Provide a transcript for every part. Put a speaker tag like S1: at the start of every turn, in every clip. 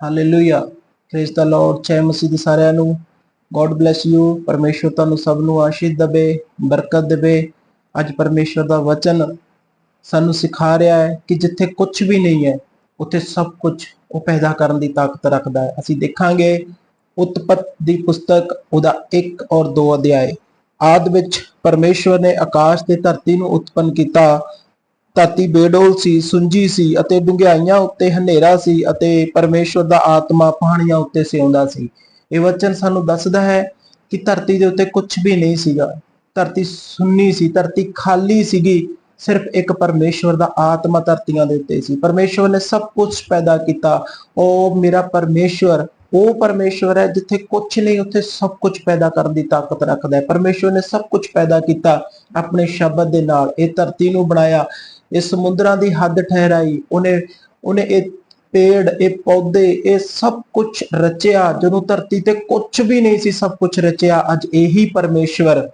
S1: Hallelujah praise the Lord ਜੈ ਮਸੀਹ ਦੀ ਸਾਰਿਆਂ ਨੂੰ ਗੋਡ ਬlesਸ ਯੂ ਪਰਮੇਸ਼ਵਰ ਤੁਹਾਨੂੰ ਸਭ ਨੂੰ ਆਸ਼ੀਸ਼ ਦੇਵੇ ਬਰਕਤ ਦੇਵੇ ਅੱਜ ਪਰਮੇਸ਼ਵਰ ਦਾ ਵਚਨ ਸਾਨੂੰ ਸਿਖਾ ਰਿਹਾ ਹੈ ਕਿ ਜਿੱਥੇ ਕੁਝ ਵੀ ਨਹੀਂ ਹੈ ਉੱਥੇ ਸਭ ਕੁਝ ਉਹ ਪੈਦਾ ਕਰਨ ਦੀ ਤਾਕਤ ਰੱਖਦਾ ਹੈ ਅਸੀਂ ਦੇਖਾਂਗੇ ਉਤਪਤ ਦੀ ਪੁਸਤਕ ਉਹਦਾ 1 ਔਰ 2 ਅਧਿਆਏ ਆਦ ਵਿੱਚ ਪਰਮੇਸ਼ਵਰ ਨੇ ਆਕਾਸ਼ ਤੇ ਧਰਤੀ ਨੂੰ ਉਤਪੰਨ ਕੀਤਾ ਧਰਤੀ ਬੇਡੋਲ ਸੀ, ਸੁੰਜੀ ਸੀ ਅਤੇ ਡੂੰਘਾਈਆਂ ਉੱਤੇ ਹਨੇਰਾ ਸੀ ਅਤੇ ਪਰਮੇਸ਼ਵਰ ਦਾ ਆਤਮਾ ਪਹਾੜੀਆਂ ਉੱਤੇ ਸਿਉਂਦਾ ਸੀ। ਇਹ ਵਚਨ ਸਾਨੂੰ ਦੱਸਦਾ ਹੈ ਕਿ ਧਰਤੀ ਦੇ ਉੱਤੇ ਕੁਝ ਵੀ ਨਹੀਂ ਸੀਗਾ। ਧਰਤੀ ਸੁੰਨੀ ਸੀ, ਧਰਤੀ ਖਾਲੀ ਸੀਗੀ, ਸਿਰਫ ਇੱਕ ਪਰਮੇਸ਼ਵਰ ਦਾ ਆਤਮਾ ਧਰਤੀਆਂ ਦੇ ਉੱਤੇ ਸੀ। ਪਰਮੇਸ਼ਵਰ ਨੇ ਸਭ ਕੁਝ ਪੈਦਾ ਕੀਤਾ। ਉਹ ਮੇਰਾ ਪਰਮੇਸ਼ਵਰ ਉਹ ਪਰਮੇਸ਼ਵਰ ਹੈ ਜਿੱਥੇ ਕੁਝ ਨਹੀਂ, ਉੱਥੇ ਸਭ ਕੁਝ ਪੈਦਾ ਕਰਨ ਦੀ ਤਾਕਤ ਰੱਖਦਾ ਹੈ। ਪਰਮੇਸ਼ਵਰ ਨੇ ਸਭ ਕੁਝ ਪੈਦਾ ਕੀਤਾ ਆਪਣੇ ਸ਼ਬਦ ਦੇ ਨਾਲ। ਇਹ ਧਰਤੀ ਨੂੰ ਬਣਾਇਆ। ਇਹ ਸਮੁੰਦਰਾਂ ਦੀ ਹੱਦ ਠਹਿਰਾਈ, ਉਹਨੇ ਉਹਨੇ ਇਹ ਪੇੜ, ਇਹ ਪੌਦੇ, ਇਹ ਸਭ ਕੁਝ ਰਚਿਆ। ਜਦੋਂ ਧਰਤੀ ਤੇ ਕੁਝ ਵੀ ਨਹੀਂ ਸੀ, ਸਭ ਕੁਝ ਰਚਿਆ। ਅੱਜ ਇਹੀ ਪਰਮੇਸ਼ਵਰ,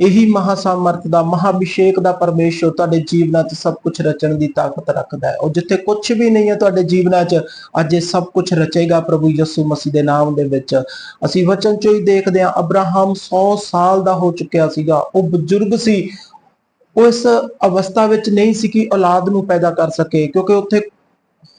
S1: ਇਹੀ ਮਹਾਸਾਮਰਥ ਦਾ, ਮਹਾਭਿਸ਼ੇਕ ਦਾ ਪਰਮੇਸ਼ਵਰ ਤੁਹਾਡੇ ਜੀਵਨਾਂ 'ਚ ਸਭ ਕੁਝ ਰਚਣ ਦੀ ਤਾਕਤ ਰੱਖਦਾ ਹੈ। ਉਹ ਜਿੱਥੇ ਕੁਝ ਵੀ ਨਹੀਂ ਹੈ ਤੁਹਾਡੇ ਜੀਵਨਾਂ 'ਚ, ਅੱਜ ਇਹ ਸਭ ਕੁਝ ਰਚੇਗਾ ਪ੍ਰਭੂ ਯਿਸੂ ਮਸੀਹ ਦੇ ਨਾਮ ਦੇ ਵਿੱਚ। ਅਸੀਂ ਵਚਨ 'ਚੋਂ ਹੀ ਦੇਖਦੇ ਹਾਂ, ਅਬਰਾਹਮ 100 ਸਾਲ ਦਾ ਹੋ ਚੁੱਕਿਆ ਸੀਗਾ। ਉਹ ਬਜ਼ੁਰਗ ਸੀ। ਉਹ ਇਸ ਅਵਸਥਾ ਵਿੱਚ ਨਹੀਂ ਸੀ ਕਿ ਔਲਾਦ ਨੂੰ ਪੈਦਾ ਕਰ ਸਕੇ, ਕਿਉਂਕਿ ਉੱਥੇ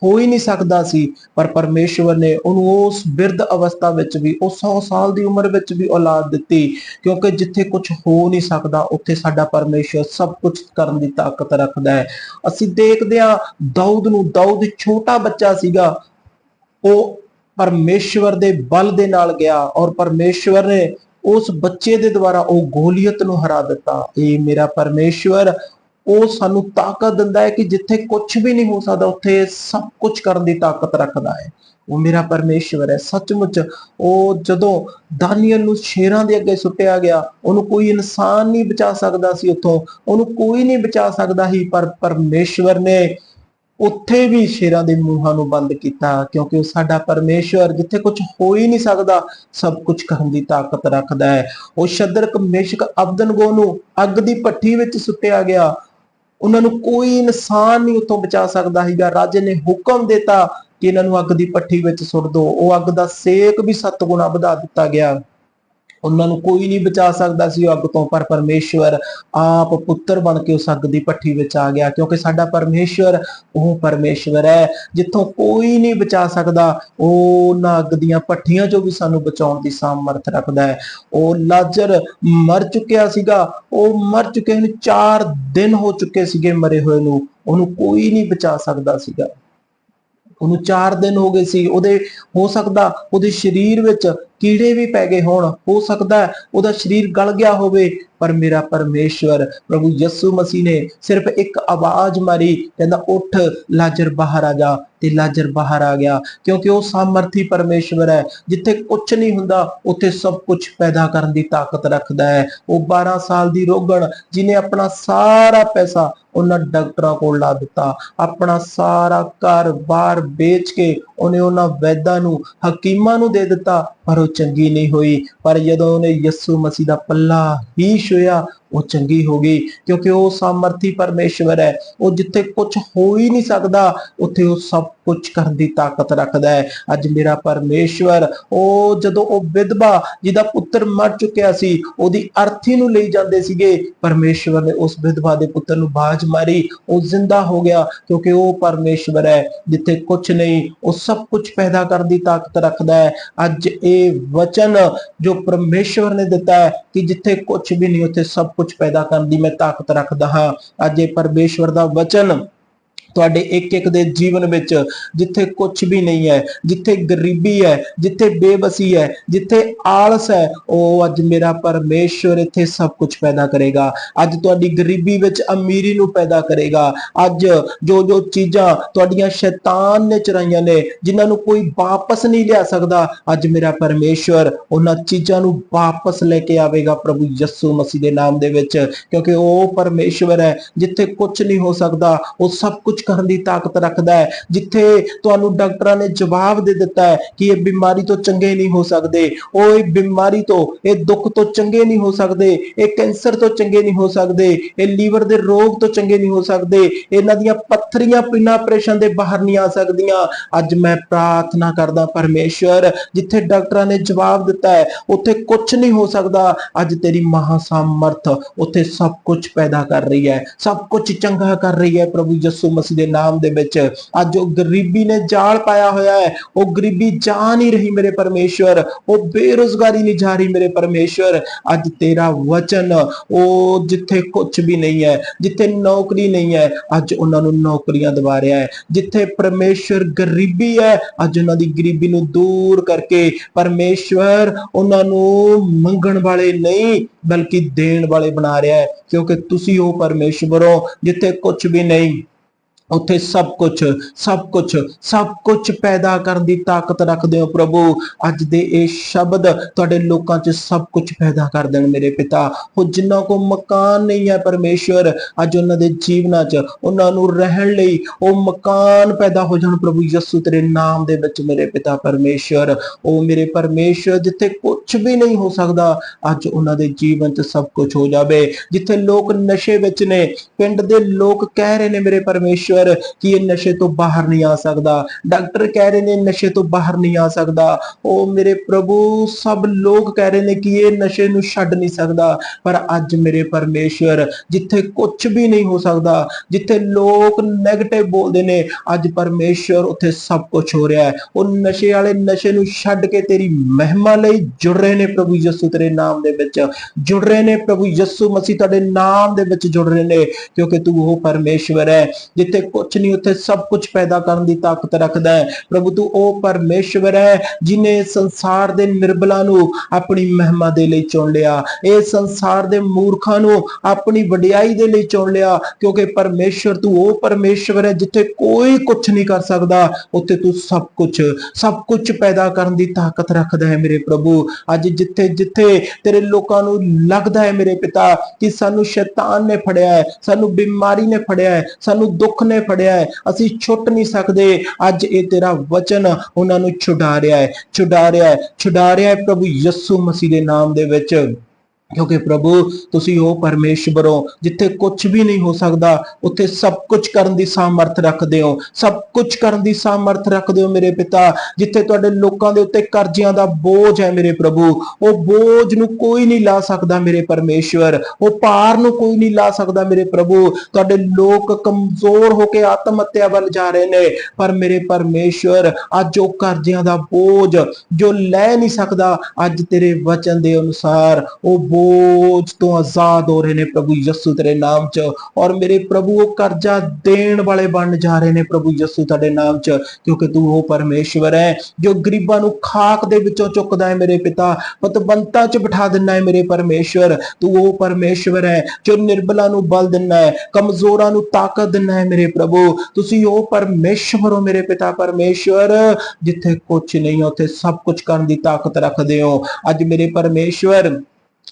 S1: ਹੋ ਹੀ ਨਹੀਂ ਸਕਦਾ ਸੀ, ਪਰ ਪਰਮੇਸ਼ਵਰ ਨੇ ਉਹਨੂੰ ਉਸ ਬਿਰਧ ਅਵਸਥਾ ਵਿੱਚ ਵੀ, ਉਹ 100 ਸਾਲ ਦੀ ਉਮਰ ਵਿੱਚ ਵੀ ਔਲਾਦ ਦਿੱਤੀ, ਕਿਉਂਕਿ ਜਿੱਥੇ ਕੁਝ ਹੋ ਨਹੀਂ ਸਕਦਾ, ਉੱਥੇ ਸਾਡਾ ਪਰਮੇਸ਼ਵਰ ਸਭ ਕੁਝ ਕਰਨ ਦੀ ਤਾਕਤ ਰੱਖਦਾ ਹੈ। ਅਸੀਂ ਦੇਖਦੇ ਹਾਂ, ਦਾਊਦ ਨੂੰ, ਦਾਊਦ ਛੋਟਾ ਬੱਚਾ ਸੀਗਾ, ਉਹ ਪਰਮੇਸ਼ਵਰ ਦੇ ਬਲ ਦੇ ਨਾਲ ਗਿਆ ਔਰ ਪਰਮੇਸ਼ਵਰ ਨੇ ਉਸ ਬੱਚੇ ਦੇ ਦੁਆਰਾ ਉਹ ਗੋਲੀਅਤ ਨੂੰ ਹਰਾ ਦਿੱਤਾ। ਇਹ ਮੇਰਾ ਪਰਮੇਸ਼ਵਰ, ਉਹ ਸਾਨੂੰ ਤਾਕਤ ਦਿੰਦਾ ਹੈ ਕਿ ਜਿੱਥੇ ਕੁਝ ਵੀ ਨਹੀਂ ਹੋ ਸਕਦਾ, ਉੱਥੇ ਸਭ ਕੁਝ ਕਰਨ ਦੀ ਤਾਕਤ ਰੱਖਦਾ ਹੈ। ਉਹ ਮੇਰਾ ਪਰਮੇਸ਼ਵਰ ਹੈ। ਸੱਚਮੁੱਚ ਉਹ ਜਦੋਂ ਦਾਨੀਅਲ ਨੂੰ ਸ਼ੇਰਾਂ ਦੇ ਅੱਗੇ ਸੁੱਟਿਆ ਗਿਆ, ਉਹਨੂੰ ਕੋਈ ਇਨਸਾਨ ਨਹੀਂ ਬਚਾ ਸਕਦਾ ਸੀ ਉੱਥੋਂ। ਉਹਨੂੰ ਕੋਈ ਨਹੀਂ ਬਚਾ ਸਕਦਾ ਸੀ, ਪਰ ਪਰਮੇਸ਼ਵਰ ਨੇ ਉੱਥੇ ਵੀ ਸ਼ੇਰਾਂ ਦੇ ਮੂੰਹਾਂ ਨੂੰ ਬੰਦ ਕੀਤਾ ਕਿਉਂਕਿ ਉਹ ਸਾਡਾ ਪਰਮੇਸ਼ਵਰ, ਜਿੱਥੇ ਕੁਝ ਹੋ ਹੀ ਨਹੀਂ ਸਕਦਾ, ਸਭ ਕੁਝ ਕਰਨ ਦੀ ਤਾਕਤ ਰੱਖਦਾ ਹੈ। ਉਹ ਸ਼ਦਰਕ ਮੇਸ਼ਕ ਅਬਦਨਗੋ ਨੂੰ ਅੱਗ ਦੀ ਭੱਠੀ ਵਿੱਚ ਸੁੱਟਿਆ ਗਿਆ। ਉਹਨਾਂ ਨੂੰ ਕੋਈ ਇਨਸਾਨ ਨਹੀਂ ਉੱਥੋਂ ਬਚਾ ਸਕਦਾ ਸੀਗਾ। ਰਾਜੇ ਨੇ ਹੁਕਮ ਦਿੱਤਾ ਕਿ ਇਹਨਾਂ ਨੂੰ ਅੱਗ ਦੀ ਭੱਠੀ ਵਿੱਚ ਸੁੱਟ ਦਿਓ। ਉਹ ਅੱਗ ਦਾ ਸੇਕ ਵੀ ਸੱਤ ਗੁਣਾ ਵਧਾ ਦਿੱਤਾ ਗਿਆ। ਉਹਨਾਂ ਨੂੰ ਕੋਈ ਨਹੀਂ ਬਚਾ ਸਕਦਾ ਸੀ, ਉਹ ਅੱਗ ਤੋਂ ਪਰ ਪਰਮੇਸ਼ਵਰ ਆਪ ਪੁੱਤਰ ਬਣ ਕੇ ਉਸ ਅੱਗ ਦੀ ਭੱਠੀ ਵਿੱਚ ਆ ਗਿਆ, ਕਿਉਂਕਿ ਸਾਡਾ ਪਰਮੇਸ਼ਵਰ ਉਹ ਪਰਮੇਸ਼ਵਰ ਹੈ, ਜਿੱਥੋਂ ਕੋਈ ਨਹੀਂ ਬਚਾ ਸਕਦਾ, ਉਹ ਉਹਨਾਂ ਅੱਗ ਦੀਆਂ ਭੱਠੀਆਂ ਚੋਂ ਵੀ ਸਾਨੂੰ ਬਚਾਉਣ ਦੀ ਸਾਮਰਥ ਰੱਖਦਾ ਹੈ। ਉਹ ਲਾਜ਼ਰ ਮਰ ਚੁੱਕਿਆ ਸੀਗਾ, ਉਹ ਮਰ ਚੁੱਕੇ ਨੂੰ 4 ਦਿਨ ਹੋ ਚੁੱਕੇ ਸੀਗੇ ਮਰੇ ਹੋਏ ਨੂੰ, ਉਹਨੂੰ ਕੋਈ ਨਹੀਂ ਬਚਾ ਸਕਦਾ ਸੀਗਾ। ਉਹਨੂੰ 4 ਦਿਨ ਹੋ ਗਏ ਸੀ, ਉਹਦੇ ਹੋ ਸਕਦਾ ਉਹਦੇ ਸਰੀਰ ਵਿੱਚ ਕੀੜੇ ਵੀ ਪੈ ਗਏ ਹੋਣ, ਹੋ ਸਕਦਾ ਉਹਦਾ ਸਰੀਰ ਗਲ ਗਿਆ ਹੋਵੇ, ਪਰ ਮੇਰਾ ਪਰਮੇਸ਼ਵਰ ਪ੍ਰਭੂ ਯਿਸੂ ਮਸੀਹ ਨੇ ਸਿਰਫ ਇੱਕ ਆਵਾਜ਼ ਮਾਰੀ, ਕਹਿੰਦਾ, ਉੱਠ, ਲਾਜ਼ਰ ਬਾਹਰ ਆ ਜਾ। ਤੇ ਲਾਜ਼ਰ ਬਾਹਰ ਆ ਗਿਆ, ਕਿਉਂਕਿ ਉਹ ਸਾਮਰਥੀ ਪਰਮੇਸ਼ਵਰ ਹੈ। ਜਿੱਥੇ ਕੁਝ ਨਹੀਂ ਹੁੰਦਾ, ਉੱਥੇ ਸਭ ਕੁਝ ਪੈਦਾ ਕਰਨ ਦੀ ਤਾਕਤ ਰੱਖਦਾ ਹੈ। ਉਹ 12 ਸਾਲ ਦੀ ਰੋਗਣ ਜਿਨੇ ਆਪਣਾ ਸਾਰਾ ਪੈਸਾ ਉਹਨਾਂ ਡਾਕਟਰਾਂ ਕੋਲ ਲਾ ਦਿੱਤਾ। ਆਪਣਾ ਸਾਰਾ ਘਰ-ਬਾਰ ਵੇਚ ਕੇ ਉਹਨੇ ਉਹਨਾਂ ਵੈਦਾਂ ਨੂੰ, ਹਕੀਮਾਂ ਨੂੰ ਦੇ ਦਿੱਤਾ, ਪਰ ਉਹ ਚੰਗੀ ਨਹੀਂ ਹੋਈ। ਪਰ ਜਦੋਂ ਉਹਨੇ ਯਿਸੂ ਮਸੀਹ ਦਾ ਪੱਲਾ ਹੀ ਛੂਇਆ ਉਹ ਚੰਗੀ ਹੋ ਗਈ, ਕਿਉਂਕਿ ਉਹ ਸਾਮਰਥੀ ਪਰਮੇਸ਼ਵਰ ਹੈ। ਉਹ ਜਿੱਥੇ ਕੁਝ ਹੋ ਹੀ ਨਹੀਂ ਸਕਦਾ, ਉੱਥੇ ਉਹ ਸਭ ਕੁਝ ਕਰਨ ਦੀ ਤਾਕਤ ਰੱਖਦਾ ਹੈ। ਅੱਜ ਮੇਰਾ ਪਰਮੇਸ਼ਵਰ, ਉਹ ਜਦੋਂ ਉਹ ਵਿਧਵਾ ਜਿਹਦਾ ਪੁੱਤਰ ਮਰ ਚੁੱਕਿਆ ਸੀ, ਉਹਦੀ ਅਰਥੀ ਨੂੰ ਲਈ ਜਾਂਦੇ ਸੀਗੇ, ਪਰਮੇਸ਼ਵਰ ਨੇ ਉਸ ਵਿਧਵਾ ਦੇ ਪੁੱਤਰ ਨੂੰ ਬਾਜ ਮਾਰੀ, ਉਹ ਜ਼ਿੰਦਾ ਹੋ ਗਿਆ, ਕਿਉਂਕਿ ਉਹ ਪਰਮੇਸ਼ਵਰ ਹੈ। ਜਿੱਥੇ ਕੁਝ ਨਹੀਂ, ਉਹ ਸਭ ਕੁਝ ਪੈਦਾ ਕਰਨ ਦੀ ਤਾਕਤ ਰੱਖਦਾ ਹੈ। ਅੱਜ ਇਹ ਵਚਨ ਜੋ ਪਰਮੇਸ਼ਵਰ ਨੇ ਦਿੱਤਾ ਹੈ ਕਿ ਜਿੱਥੇ ਕੁਝ ਵੀ ਨਹੀਂ, ਉੱਥੇ ਸਭ ਕੁਝ ਪੈਦਾ ਕਰਨ ਦੀ ਮੈਂ ਤਾਕਤ ਰੱਖਦਾ ਹਾਂ। ਅੱਜ ਇਹ ਪਰਮੇਸ਼ਵਰ ਦਾ ਵਚਨ ਤੁਹਾਡੇ ਇੱਕ ਇੱਕ ਦੇ ਜੀਵਨ ਵਿੱਚ ਜਿੱਥੇ ਕੁਝ ਵੀ ਨਹੀਂ ਹੈ, ਜਿੱਥੇ ਗਰੀਬੀ ਹੈ, ਜਿੱਥੇ ਬੇਬਸੀ ਹੈ, ਜਿੱਥੇ ਆਲਸ ਹੈ, ਉਹ ਅੱਜ ਮੇਰਾ ਪਰਮੇਸ਼ਵਰ ਇੱਥੇ ਸਭ ਕੁਝ ਪੈਦਾ ਕਰੇਗਾ। ਅੱਜ ਤੁਹਾਡੀ ਗਰੀਬੀ ਵਿੱਚ ਅਮੀਰੀ ਨੂੰ ਪੈਦਾ ਕਰੇਗਾ। ਅੱਜ ਜੋ ਜੋ ਚੀਜ਼ਾਂ ਤੁਹਾਡੀਆਂ ਸ਼ੈਤਾਨ ਨੇ ਚਰਾਈਆਂ ਨੇ, ਜਿਨ੍ਹਾਂ ਨੂੰ ਕੋਈ ਵਾਪਸ ਨਹੀਂ ਲਿਆ ਸਕਦਾ, ਅੱਜ ਮੇਰਾ ਪਰਮੇਸ਼ਵਰ ਉਹਨਾਂ ਚੀਜ਼ਾਂ ਨੂੰ ਵਾਪਸ ਲੈ ਕੇ ਆਵੇਗਾ ਪ੍ਰਭੂ ਯਿਸੂ ਮਸੀਹ ਦੇ ਨਾਮ ਦੇ ਵਿੱਚ, ਕਿਉਂਕਿ ਉਹ ਪਰਮੇਸ਼ਵਰ ਹੈ, ਜਿੱਥੇ ਕੁਝ ਨਹੀਂ ਹੋ ਸਕਦਾ, ਉਹ ਸਭ ਕੁਝ ਕਰਨ ਦੀ ਤਾਕਤ ਰੱਖਦਾ ਹੈ, ਜਿੱਥੇ ਤੁਹਾਨੂੰ ਡਾਕਟਰਾਂ ਨੇ ਜਵਾਬ ਦੇ ਦਿੱਤਾ ਹੈ ਕਿ ਇਹ ਬਿਮਾਰੀ ਤੋਂ ਚੰਗੇ ਨਹੀਂ ਹੋ ਸਕਦੇ। ਉਹ ਇਹ ਬਿਮਾਰੀ ਤੋਂ, ਇਹ ਦੁੱਖ ਤੋਂ ਚੰਗੇ ਨਹੀਂ ਹੋ ਸਕਦੇ, ਇਹ ਕੈਂਸਰ ਤੋਂ ਚੰਗੇ ਨਹੀਂ ਹੋ ਸਕਦੇ, ਇਹ ਲੀਵਰ ਦੇ ਰੋਗ ਤੋਂ ਚੰਗੇ ਨਹੀਂ ਹੋ ਸਕਦੇ, ਇਹਨਾਂ ਦੀਆਂ ਪੱਥਰੀਆਂ ਬਿਨਾਂ ਆਪਰੇਸ਼ਨ ਦੇ ਬਾਹਰ ਨਹੀਂ ਆ ਸਕਦੀਆਂ। ਅੱਜ ਮੈਂ ਪ੍ਰਾਰਥਨਾ ਕਰਦਾ ਪਰਮੇਸ਼ਵਰ, ਜਿੱਥੇ ਡਾਕਟਰਾਂ ਨੇ ਜਵਾਬ ਦਿੱਤਾ ਹੈ, ਉੱਥੇ ਕੁਝ ਨਹੀਂ ਹੋ ਸਕਦਾ। ਅੱਜ ਤੇਰੀ ਮਹਾ ਸਮਰਥ ਉੱਥੇ ਸਭ ਕੁਝ ਪੈਦਾ ਕਰ ਰਹੀ ਹੈ, ਸਭ ਕੁਝ ਚੰਗਾ ਕਰ ਰਹੀ ਹੈ ਪ੍ਰਭੂ ਯਿਸੂ ਮਸੀਹ ਦੇ ਨਾਮ ਦੇ ਵਿੱਚ। ਅੱਜ ਉਹ ਗਰੀਬੀ ਨੇ ਜਾਲ ਪਾਇਆ ਹੋਇਆ ਹੈ। ਉਹ ਗਰੀਬੀ ਜਾ ਨਹੀਂ ਰਹੀ ਮੇਰੇ ਪਰਮੇਸ਼ਵਰ। ਉਹ ਬੇਰੁਜ਼ਗਾਰੀ ਨਹੀਂ ਜਾ ਰਹੀ ਮੇਰੇ ਪਰਮੇਸ਼ਵਰ। ਅੱਜ ਤੇਰਾ ਵਚਨ ਉਹ ਜਿੱਥੇ ਕੁਝ ਵੀ ਨਹੀਂ ਹੈ, ਜਿੱਥੇ ਨੌਕਰੀ ਨਹੀਂ ਹੈ, ਅੱਜ ਉਹਨਾਂ ਨੂੰ ਨੌਕਰੀਆਂ ਦਿਵਾ ਰਿਹਾ ਹੈ। ਜਿੱਥੇ ਪਰਮੇਸ਼ਵਰ ਗਰੀਬੀ ਹੈ, ਅੱਜ ਉਹਨਾਂ ਦੀ ਗਰੀਬੀ ਨੂੰ ਦੂਰ ਕਰਕੇ ਪਰਮੇਸ਼ਵਰ ਉਹਨਾਂ ਨੂੰ ਮੰਗਣ ਵਾਲੇ ਨਹੀਂ, ਬਲਕਿ ਦੇਣ ਵਾਲੇ ਬਣਾ ਰਿਹਾ ਹੈ। ਕਿਉਂਕਿ ਤੁਸੀਂ ਉਹ ਪਰਮੇਸ਼ਵਰ ਹੋ ਜਿੱਥੇ ਕੁਝ ਵੀ ਨਹੀਂ। ਉੱਥੇ ਸਭ ਕੁਝ ਸਭ ਕੁਝ ਸਭ ਕੁਝ ਪੈਦਾ ਕਰਨ ਦੀ ਤਾਕਤ ਰੱਖਦੇ ਹੋ ਪ੍ਰਭੂ। ਅੱਜ ਦੇ ਇਹ ਸ਼ਬਦ ਤੁਹਾਡੇ ਲੋਕਾਂ 'ਚ ਸਭ ਕੁਝ ਪੈਦਾ ਕਰ ਦੇਣ ਮੇਰੇ ਪਿਤਾ। ਉਹ ਜਿਨ੍ਹਾਂ ਕੋ ਮਕਾਨ ਨਹੀਂ ਹੈ ਪਰਮੇਸ਼ਵਰ, ਅੱਜ ਉਹਨਾਂ ਦੇ ਜੀਵਨਾਂ 'ਚ, ਉਹਨਾਂ ਨੂੰ ਰਹਿਣ ਲਈ ਉਹ ਮਕਾਨ ਪੈਦਾ ਹੋ ਜਾਣ ਪ੍ਰਭੂ ਯਿਸੂ ਤੇਰੇ ਨਾਮ ਦੇ ਵਿੱਚ ਮੇਰੇ ਪਿਤਾ ਪਰਮੇਸ਼ਵਰ। ਉਹ ਮੇਰੇ ਪਰਮੇਸ਼ਵਰ ਜਿੱਥੇ ਕੁਝ ਵੀ ਨਹੀਂ ਹੋ ਸਕਦਾ, ਅੱਜ ਉਹਨਾਂ ਦੇ ਜੀਵਨ 'ਚ ਸਭ ਕੁਝ ਹੋ ਜਾਵੇ। ਜਿੱਥੇ ਲੋਕ ਨਸ਼ੇ ਵਿੱਚ ਨੇ, ਪਿੰਡ ਦੇ ਲੋਕ ਕਹਿ ਰਹੇ ਨੇ ਮੇਰੇ ਪਰਮੇਸ਼ਵਰ ਕਿ ਇਹ ਨਸ਼ੇ ਤੋਂ ਬਾਹਰ ਨਹੀਂ ਆ ਸਕਦਾ, ਡਾਕਟਰ ਕਹਿ ਰਹੇ ਨੇ ਨਸ਼ੇ ਤੋਂ ਬਾਹਰ ਨਹੀਂ ਆ ਸਕਦਾ, ਉਹ ਮੇਰੇ ਪ੍ਰਭੂ ਸਭ ਲੋਕ ਕਹਿ ਰਹੇ ਨੇ ਕਿ ਇਹ ਨਸ਼ੇ ਨੂੰ ਛੱਡ ਨਹੀਂ ਸਕਦਾ, ਪਰ ਅੱਜ ਮੇਰੇ ਪਰਮੇਸ਼ਵਰ ਜਿੱਥੇ ਕੁਝ ਵੀ ਨਹੀਂ ਹੋ ਸਕਦਾ, ਜਿੱਥੇ ਲੋਕ 네ਗੇਟਿਵ ਬੋਲਦੇ ਨੇ, ਅੱਜ ਪਰਮੇਸ਼ਵਰ ਉੱਥੇ ਸਭ ਕੁਝ ਹੋ ਰਿਹਾ ਹੈ। ਉਹ ਨਸ਼ੇ ਵਾਲੇ ਨਸ਼ੇ ਨੂੰ ਛੱਡ ਕੇ ਤੇਰੀ ਮਹਿਮਾ ਲਈ ਜੁੜ ਰਹੇ ਨੇ ਪ੍ਰਭੂ ਯਿਸੂ ਤੇਰੇ ਨਾਮ ਦੇ ਵਿੱਚ। ਜੁੜ ਰਹੇ ਨੇ ਪ੍ਰਭੂ ਯਿਸੂ ਮਸੀਹ ਤੁਹਾਡੇ ਨਾਮ ਦੇ ਵਿੱਚ ਜੁੜ ਰਹੇ ਨੇ, ਕਿਉਂਕਿ ਤੂੰ ਉਹ ਪਰਮੇਸ਼ਵਰ ਹੈ, ਜਿੱਥੇ ਕੁਝ ਨਹੀਂ, ਉੱਥੇ ਸਭ ਕੁਝ ਪੈਦਾ ਕਰਨ ਦੀ ਤਾਕਤ ਰੱਖਦਾ ਹੈ। ਪ੍ਰਭੂ, ਤੂੰ ਉਹ ਪਰਮੇਸ਼ਵਰ ਹੈ ਜਿਨੇ ਸੰਸਾਰ ਦੇ ਨਿਰਬਲਾਂ ਨੂੰ ਆਪਣੀ ਮਹਿਮਾ ਦੇ ਲਈ ਚੁਣ ਲਿਆ। ਇਹ ਸੰਸਾਰ ਦੇ ਮੂਰਖਾਂ ਨੂੰ ਆਪਣੀ ਵਡਿਆਈ ਦੇ ਲਈ ਚੁਣ ਲਿਆ, ਕਿਉਂਕਿ ਪਰਮੇਸ਼ਵਰ, ਤੂੰ ਉਹ ਪਰਮੇਸ਼ਵਰ ਹੈ ਜਿੱਥੇ ਕੋਈ ਕੁਝ ਨਹੀਂ ਕਰ ਸਕਦਾ। ਉੱਥੇ ਤੂੰ ਸਭ ਕੁਝ ਸਭ ਕੁਝ ਪੈਦਾ ਕਰਨ ਦੀ ਤਾਕਤ ਰੱਖਦਾ ਹੈ ਮੇਰੇ ਪ੍ਰਭੂ। ਅੱਜ ਜਿੱਥੇ ਜਿੱਥੇ ਤੇਰੇ ਲੋਕਾਂ ਨੂੰ ਲੱਗਦਾ ਹੈ ਮੇਰੇ ਪਿਤਾ, ਕਿ ਸਾਨੂੰ ਸ਼ੈਤਾਨ ਨੇ ਫੜਿਆ ਹੈ, ਸਾਨੂੰ ਬਿਮਾਰੀ ਨੇ ਫੜਿਆ ਹੈ, ਸਾਨੂੰ ਦੁੱਖ ਨੇ ਫੜਿਆ ਹੈ। ਅਸੀਂ ਛੁੱਟ ਨਹੀਂ ਸਕਦੇ। ਅੱਜ ਇਹ ਤੇਰਾ ਵਚਨ ਉਹਨਾਂ ਨੂੰ ਛੁਡਾ ਰਿਹਾ ਹੈ। ਛੁਡਾ ਰਿਹਾ ਹੈ। ਛੁਡਾ ਰਿਹਾ ਹੈ ਪ੍ਰਭੂ ਯਿਸੂ ਮਸੀਹ ਦੇ ਨਾਮ ਦੇ ਵਿੱਚ। ਕਿਉਂਕਿ ਪ੍ਰਭੂ, ਤੁਸੀਂ ਉਹ ਪਰਮੇਸ਼ਵਰ ਹੋ, ਜਿੱਥੇ ਕੁਝ ਵੀ ਨਹੀਂ ਹੋ ਸਕਦਾ, ਉੱਥੇ ਸਭ ਕੁਝ ਕਰਨ ਦੀ ਸਾਮਰਥ ਰੱਖਦੇ ਹੋ। ਸਭ ਕੁਝ ਕਰਨ ਦੀ ਸਾਮਰਥ ਰੱਖਦੇ ਹੋ ਮੇਰੇ ਪਿਤਾ, ਜਿੱਥੇ ਤੁਹਾਡੇ ਲੋਕਾਂ ਦੇ ਉੱਤੇ ਕਰਜ਼ਿਆਂ ਦਾ ਬੋਝ ਹੈ ਮੇਰੇ ਪ੍ਰਭੂ। ਉਹ ਬੋਝ ਨੂੰ ਕੋਈ ਨਹੀਂ ਲਾ ਸਕਦਾ ਮੇਰੇ ਪਰਮੇਸ਼ਵਰ। ਉਹ ਭਾਰ ਨੂੰ ਕੋਈ ਨਹੀਂ ਲਾ ਸਕਦਾ ਮੇਰੇ ਪ੍ਰਭੂ। ਤੁਹਾਡੇ ਲੋਕ ਕਮਜ਼ੋਰ ਹੋ ਕੇ ਆਤਮ ਹੱਤਿਆ ਵੱਲ ਜਾ ਰਹੇ ਨੇ। ਪਰ ਮੇਰੇ ਪਰਮੇਸ਼ਵਰ, ਅੱਜ ਉਹ ਕਰਜ਼ਿਆਂ ਦਾ ਬੋਝ ਜੋ ਲੈ ਨਹੀਂ ਸਕਦਾ, ਅੱਜ ਤੇਰੇ ਵਚਨ ਦੇ ਅਨੁਸਾਰ ਉਹ ਬੋਝ ਤੋਂ ਆਜ਼ਾਦ ਹੋ ਰਹੇ ਨੇ ਪ੍ਰਭੂ ਯਿਸੂ ਤੇਰੇ ਨਾਮ 'ਚ। ਔਰ ਮੇਰੇ ਪ੍ਰਭੂ, ਉਹ ਕਰਜ਼ਾ ਦੇਣ ਵਾਲੇ ਬਣ ਜਾ ਰਹੇ ਨੇ ਪ੍ਰਭੂ ਯਿਸੂ ਤੁਹਾਡੇ ਨਾਮ 'ਚ, ਕਿਉਂਕਿ ਤੂੰ ਉਹ ਪਰਮੇਸ਼ਵਰ ਹੈ, ਜੋ ਗਰੀਬਾਂ ਨੂੰ ਖਾਕ ਦੇ ਵਿੱਚੋਂ ਚੁੱਕਦਾ ਹੈ ਮੇਰੇ ਪਿਤਾ, ਪਤਵੰਤਾ 'ਚ ਬਿਠਾ ਦਿੰਦਾ ਹੈ ਮੇਰੇ ਪਰਮੇਸ਼ਵਰ। ਤੂੰ ਉਹ ਪਰਮੇਸ਼ਵਰ ਹੈ, ਜੋ ਨਿਰਬਲਾਂ ਨੂੰ ਬਲ ਦਿੰਦਾ ਹੈ, ਕਮਜ਼ੋਰਾਂ ਨੂੰ ਤਾਕਤ ਦਿੰਦਾ ਹੈ ਮੇਰੇ ਪ੍ਰਭੂ। ਤੁਸੀਂ ਉਹ ਪਰਮੇਸ਼ਵਰ ਹੋ ਮੇਰੇ ਪਿਤਾ ਪਰਮੇਸ਼ਵਰ, ਜਿੱਥੇ ਕੁਝ ਨਹੀਂ, ਉੱਥੇ ਸਭ ਕੁਝ ਕਰਨ ਦੀ ਤਾਕਤ ਰੱਖਦੇ ਹੋ। ਅੱਜ ਮੇਰੇ ਪਰਮੇਸ਼ਵਰ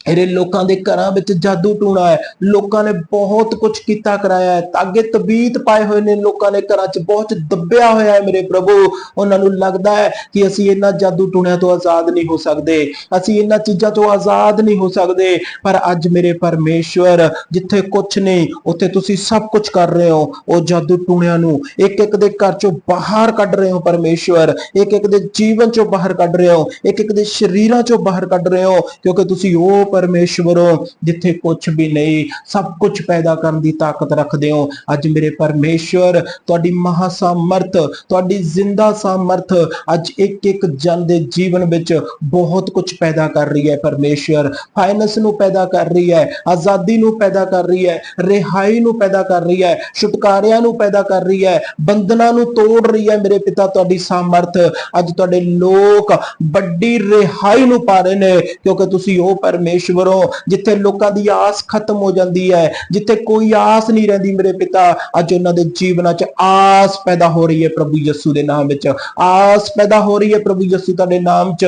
S1: ਇਹਦੇ ਲੋਕਾਂ ਦੇ ਘਰਾਂ ਵਿੱਚ ਜਾਦੂ ਟੂਣਾ ਹੈ। ਲੋਕਾਂ ਨੇ ਬਹੁਤ ਕੁਝ ਕੀਤਾ, ਕਰਾਇਆ ਹੈ। ਤਾਗੇ ਤਬੀਤ ਪਾਏ ਹੋਏ ਨੇ ਲੋਕਾਂ ਨੇ ਘਰਾਂ 'ਚ, ਬਹੁਤ ਦੱਬਿਆ ਹੋਇਆ ਹੈ ਮੇਰੇ ਪ੍ਰਭੂ। ਉਹਨਾਂ ਨੂੰ ਲੱਗਦਾ ਹੈ ਕਿ ਅਸੀਂ ਇਹਨਾਂ ਜਾਦੂ ਟੂਣਿਆਂ ਤੋਂ ਆਜ਼ਾਦ ਨਹੀਂ ਹੋ ਸਕਦੇ। ਅਸੀਂ ਇਹਨਾਂ ਚੀਜ਼ਾਂ ਤੋਂ ਆਜ਼ਾਦ ਨਹੀਂ ਹੋ ਸਕਦੇ। ਪਰ ਅੱਜ ਮੇਰੇ ਪਰਮੇਸ਼ਵਰ, ਜਿੱਥੇ ਕੁਝ ਨਹੀਂ, ਉੱਥੇ ਤੁਸੀਂ ਸਭ ਕੁਝ ਕਰ ਰਹੇ ਹੋ। ਉਹ ਜਾਦੂ ਟੂਣਿਆਂ ਨੂੰ ਇੱਕ ਇੱਕ ਦੇ ਘਰ ਚੋਂ ਬਾਹਰ ਕੱਢ ਰਹੇ ਹੋ ਪਰਮੇਸ਼ਵਰ। ਇੱਕ ਇੱਕ ਦੇ ਜੀਵਨ ਚੋਂ ਬਾਹਰ ਕੱਢ ਰਹੇ ਹੋ। ਇੱਕ ਇੱਕ ਦੇ ਸ਼ਰੀਰਾਂ ਚੋਂ ਬਾਹਰ ਕੱਢ ਰਹੇ ਹੋ। ਕਿਉਂਕਿ ਤੁਸੀਂ ਉਹ ਪਰਮੇਸ਼ਵਰ, ਜਿੱਥੇ ਕੁਝ ਵੀ ਨਹੀਂ, ਸਭ ਕੁਝ ਪੈਦਾ ਕਰਨ ਦੀ ਤਾਕਤ ਰੱਖਦੇ ਹੋ। ਅੱਜ ਮੇਰੇ ਪਰਮੇਸ਼ਵਰ, ਤੁਹਾਡੀ ਮਹਾ ਸਮਰਥ ਤੁਹਾਡੀ ਜ਼ਿੰਦਾ ਸਮਰਥ, ਅੱਜ ਇੱਕ ਇੱਕ ਜਨ ਦੇ ਜੀਵਨ ਵਿੱਚ ਬਹੁਤ ਕੁਝ ਪੈਦਾ ਕਰ ਰਹੀ ਹੈ ਪਰਮੇਸ਼ਵਰ। ਫਾਈਨੈਂਸ ਨੂੰ ਪੈਦਾ ਕਰ ਰਹੀ ਹੈ, ਆਜ਼ਾਦੀ ਨੂੰ ਪੈਦਾ ਕਰ ਰਹੀ ਹੈ, ਰਿਹਾਈ ਨੂੰ ਪੈਦਾ ਕਰ ਰਹੀ ਹੈ, ਛੁਟਕਾਰਿਆਂ ਨੂੰ ਪੈਦਾ ਕਰ ਰਹੀ ਹੈ, ਬੰਧਨਾਂ ਨੂੰ ਤੋੜ ਰਹੀ ਹੈ ਮੇਰੇ ਪਿਤਾ ਤੁਹਾਡੀ ਸਮਰਥ। ਅੱਜ ਤੁਹਾਡੇ ਲੋਕ ਵੱਡੀ ਰਿਹਾਈ ਨੂੰ ਪਾ ਰਹੇ ਨੇ, ਕਿਉਂਕਿ ਤੁਸੀਂ ਉਹ ਪਰਮੇਸ਼ਵਰ ਹੋ ਜਿੱਥੇ ਲੋਕਾਂ ਦੀ ਆਸ ਖਤਮ ਹੋ ਜਾਂਦੀ ਹੈ, ਜਿੱਥੇ ਕੋਈ ਆਸ ਨਹੀਂ ਰਹਿੰਦੀ ਮੇਰੇ ਪਿਤਾ, ਅੱਜ ਉਹਨਾਂ ਦੇ ਜੀਵਨਾਂ 'ਚ ਆਸ ਪੈਦਾ ਹੋ ਰਹੀ ਹੈ ਪ੍ਰਭੂ ਯਿਸੂ ਦੇ ਨਾਮ ਵਿੱਚ। ਆਸ ਪੈਦਾ ਹੋ ਰਹੀ ਹੈ ਪ੍ਰਭੂ ਯਿਸੂ ਤੁਹਾਡੇ ਨਾਮ 'ਚ।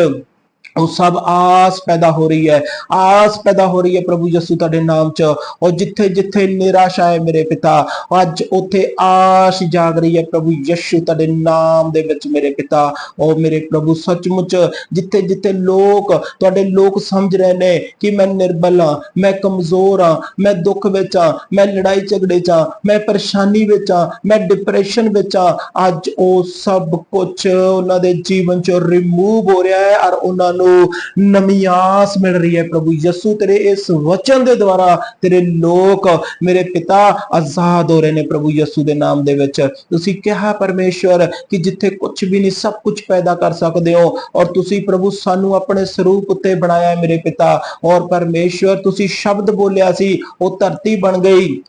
S1: ਉਹ ਸਭ ਆਸ ਪੈਦਾ ਹੋ ਰਹੀ ਹੈ, ਆਸ ਪੈਦਾ ਹੋ ਰਹੀ ਹੈ ਪ੍ਰਭੂ ਯਿਸੂ ਤੁਹਾਡੇ ਨਾਮ 'ਚ। ਔਰ ਜਿੱਥੇ ਜਿੱਥੇ ਨਿਰਾਸ਼ਾ ਹੈ ਮੇਰੇ ਪਿਤਾ ਅੱਜ ਉੱਥੇ ਆਸ ਜਾਗ ਰਹੀ ਹੈ ਪ੍ਰਭੂ ਯਿਸੂ ਤੁਹਾਡੇ ਨਾਮ ਦੇ ਵਿੱਚ ਮੇਰੇ ਪਿਤਾ। ਉਹ ਮੇਰੇ ਪ੍ਰਭੂ ਸੱਚਮੁੱਚ ਜਿੱਥੇ ਜਿੱਥੇ ਲੋਕ ਤੁਹਾਡੇ ਲੋਕ ਸਮਝ ਰਹੇ ਨੇ ਕਿ ਮੈਂ ਨਿਰਬਲ ਹਾਂ, ਮੈਂ ਕਮਜ਼ੋਰ ਹਾਂ, ਮੈਂ ਦੁੱਖ ਵਿੱਚ ਹਾਂ, ਮੈਂ ਲੜਾਈ ਝਗੜੇ 'ਚ ਹਾਂ, ਮੈਂ ਪਰੇਸ਼ਾਨੀ ਵਿੱਚ ਹਾਂ, ਮੈਂ ਡਿਪਰੈਸ਼ਨ ਵਿੱਚ ਹਾਂ। ਅੱਜ ਉਹ ਸਭ ਕੁਝ ਉਹਨਾਂ ਦੇ ਜੀਵਨ 'ਚੋਂ ਰਿਮੂਵ ਹੋ ਰਿਹਾ ਹੈ ਔਰ ਉਹਨਾਂ ਨੂੰ ਨਵੀਂ ਆਸ ਮਿਲ ਰਹੀ ਹੈ ਪ੍ਰਭੂ ਯਿਸੂ, ਤੇਰੇ ਇਸ ਵਚਨ ਦੇ ਦੁਆਰਾ ਤੇਰੇ ਲੋਕ ਮੇਰੇ ਪਿਤਾ ਆਜ਼ਾਦ ਹੋ ਰਹੇ ਨੇ ਪ੍ਰਭੂ ਯਿਸੂ ਦੇ ਨਾਮ ਦੇ ਵਿੱਚ। ਤੁਸੀਂ ਕਿਹਾ ਪਰਮੇਸ਼ਵਰ ਕਿ ਜਿੱਥੇ ਕੁਝ ਵੀ ਨਹੀਂ, ਸਭ ਕੁਝ ਪੈਦਾ ਕਰ ਸਕਦੇ ਹੋ ਔਰ ਤੁਸੀਂ ਪ੍ਰਭੂ ਸਾਨੂੰ ਆਪਣੇ ਸਰੂਪ ਉੱਤੇ ਬਣਾਇਆ ਹੈ ਮੇਰੇ ਪਿਤਾ ਔਰ ਪਰਮੇਸ਼ਵਰ, ਤੁਸੀਂ ਸ਼ਬਦ ਬੋਲਿਆ ਸੀ, ਉਹ ਧਰਤੀ ਬਣ ਗਈ।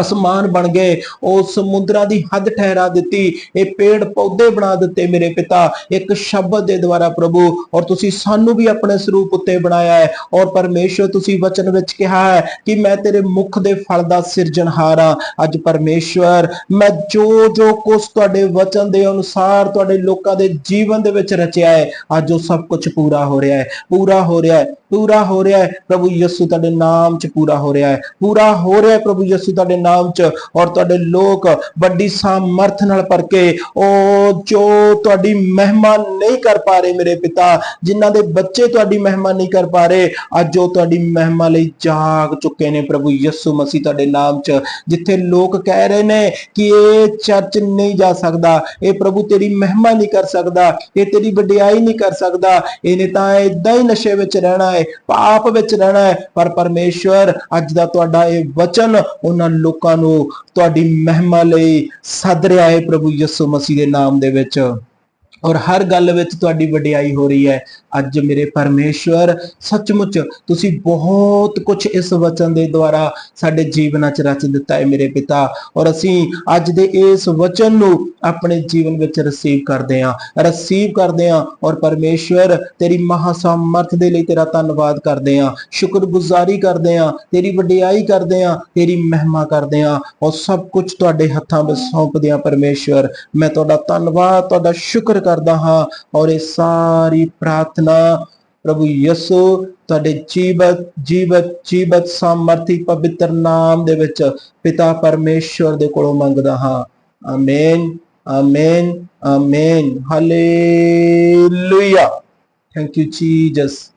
S1: ਅਸਮਾਨ ਬਣ ਗਏ। ਉਹ ਸਮੁੰਦਰਾਂ ਦੀ ਹੱਦ ਠਹਿਰਾ ਦਿੱਤੀ। ਇਹ ਪੇੜ ਪੌਦੇ ਬਣਾ ਦਿੱਤੇ ਮੇਰੇ ਪਿਤਾ। ਇੱਕ ਸ਼ਬਦ ਦੇ ਦੁਆਰਾ ਪ੍ਰਭੂ, ਔਰ ਤੁਸੀਂ ਸਾਨੂੰ ਵੀ ਆਪਣੇ ਸਰੂਪ ਉੱਤੇ ਬਣਾਇਆ ਹੈ। ਔਰ ਪਰਮੇਸ਼ਰ, ਤੁਸੀਂ ਵਚਨ ਵਿੱਚ ਕਿਹਾ ਹੈ ਕਿ ਮੈਂ ਤੇਰੇ ਮੁਖ ਦੇ ਫਲ ਦਾ ਸਿਰਜਣਹਾਰ ਹਾਂ। ਅੱਜ ਪਰਮੇਸ਼ਵਰ ਮੈਂ ਜੋ ਜੋ ਕੁਝ ਤੁਹਾਡੇ ਵਚਨ ਦੇ ਅਨੁਸਾਰ ਤੁਹਾਡੇ ਲੋਕਾਂ ਦੇ ਜੀਵਨ ਦੇ ਵਿੱਚ ਰਚਿਆ ਹੈ, ਅੱਜ ਉਹ ਸਭ ਕੁਝ ਪੂਰਾ ਹੋ ਰਿਹਾ ਹੈ। ਪੂਰਾ ਹੋ ਰਿਹਾ ਹੈ। ਪੂਰਾ ਹੋ ਰਿਹਾ ਹੈ, ਪ੍ਰਭੂ ਯਿਸੂ ਤੁਹਾਡੇ ਨਾਮ 'ਚ ਪੂਰਾ ਹੋ ਰਿਹਾ ਹੈ, ਪੂਰਾ ਹੋ ਰਿਹਾ ਹੈ ਪ੍ਰਭੂ ਯਿਸੂ ਤੁਹਾਡੇ ਨਾਮ 'ਚ ਔਰ ਤੁਹਾਡੇ ਲੋਕ ਵੱਡੀ ਸਾਮਰਥ ਨਾਲ ਭਰ ਕੇ ਉਹ ਜੋ ਤੁਹਾਡੀ ਮਹਿਮਾ ਨਹੀਂ ਕਰ ਪਾ ਰਹੇ ਮੇਰੇ ਪਿਤਾ, ਜਿਨ੍ਹਾਂ ਦੇ ਬੱਚੇ ਤੁਹਾਡੀ ਮਹਿਮਾ ਨਹੀਂ ਕਰ ਪਾ ਰਹੇ, ਅੱਜ ਉਹ ਤੁਹਾਡੀ ਮਹਿਮਾ ਲਈ ਜਾਗ ਚੁੱਕੇ ਨੇ ਪ੍ਰਭੂ ਯਿਸੂ ਮਸੀਹ ਤੁਹਾਡੇ ਨਾਮ 'ਚ, ਜਿੱਥੇ ਲੋਕ ਕਹਿ ਰਹੇ ਨੇ ਕਿ ਇਹ ਚਰਚ ਨਹੀਂ ਜਾ ਸਕਦਾ, ਇਹ ਪ੍ਰਭੂ ਤੇਰੀ ਮਹਿਮਾ ਨਹੀਂ ਕਰ ਸਕਦਾ, ਇਹ ਤੇਰੀ ਵਡਿਆਈ ਨਹੀਂ ਕਰ ਸਕਦਾ, ਇਹਨੇ ਤਾਂ ਇਦਾਂ ਹੀ ਨਸ਼ੇ ਵਿੱਚ ਰਹਿਣਾ ਹੈ ਹੈ ਪਾਪ ਵਿੱਚ ਰਹਿਣਾ ਹੈ, ਪਰ ਪਰਮੇਸ਼ਵਰ ਅੱਜ ਦਾ ਤੁਹਾਡਾ ਇਹ ਵਚਨ ਉਹਨਾਂ ਲੋਕਾਂ ਨੂੰ ਤੁਹਾਡੀ ਮਹਿਮਾ ਲਈ ਸੱਦ ਰਿਹਾ ਹੈ ਪ੍ਰਭੂ ਯਿਸੂ ਮਸੀਹ ਦੇ ਨਾਮ ਦੇ ਵਿੱਚ। ਔਰ ਹਰ ਗੱਲ ਵਿੱਚ ਤੁਹਾਡੀ ਵਡਿਆਈ ਹੋ ਰਹੀ ਹੈ। ਅੱਜ ਮੇਰੇ ਪਰਮੇਸ਼ਵਰ, ਸੱਚਮੁੱਚ ਤੁਸੀਂ ਬਹੁਤ ਕੁਝ ਇਸ ਵਚਨ ਦੇ ਦੁਆਰਾ ਸਾਡੇ ਜੀਵਨਾਂ 'ਚ ਰਚ ਦਿੱਤਾ ਹੈ ਮੇਰੇ ਪਿਤਾ। ਔਰ ਅਸੀਂ ਅੱਜ ਦੇ ਇਸ ਵਚਨ ਨੂੰ ਆਪਣੇ ਜੀਵਨ ਵਿੱਚ ਰਸੀਵ ਕਰਦੇ ਹਾਂ। ਰਸੀਵ ਕਰਦੇ ਹਾਂ ਔਰ ਪਰਮੇਸ਼ਵਰ, ਤੇਰੀ ਮਹਾ ਸਮਰਥ ਦੇ ਲਈ ਤੇਰਾ ਧੰਨਵਾਦ ਕਰਦੇ ਹਾਂ। ਸ਼ੁਕਰਗੁਜ਼ਾਰੀ ਕਰਦੇ ਹਾਂ, ਤੇਰੀ ਵਡਿਆਈ ਕਰਦੇ ਹਾਂ, ਤੇਰੀ ਮਹਿਮਾ ਕਰਦੇ ਹਾਂ। ਔਰ ਸਭ ਕੁਝ ਤੁਹਾਡੇ ਹੱਥਾਂ ਵਿੱਚ ਸੌਂਪਦੇ ਹਾਂ ਪਰਮੇਸ਼ਵਰ। ਮੈਂ ਤੁਹਾਡਾ ਧੰਨਵਾਦ, ਤੁਹਾਡਾ ਸ਼ੁਕਰ ਕਰਦਾ ਹਾਂ ਔਰ ਇਹ ਸਾਰੀ ਪ੍ਰਾਰਥਨਾ ਪ੍ਰਭੂ ਯਿਸੂ ਤੁਹਾਡੇ ਜੀਵਤ ਜੀਵਤ ਜੀਵਤ ਸਮਰਥੀ ਪਵਿੱਤਰ ਨਾਮ ਦੇ ਵਿੱਚ ਪਿਤਾ ਪਰਮੇਸ਼ਵਰ ਦੇ ਕੋਲੋਂ ਮੰਗਦਾ ਹਾਂ। Amen amen amen. Hallelujah. Thank you Jesus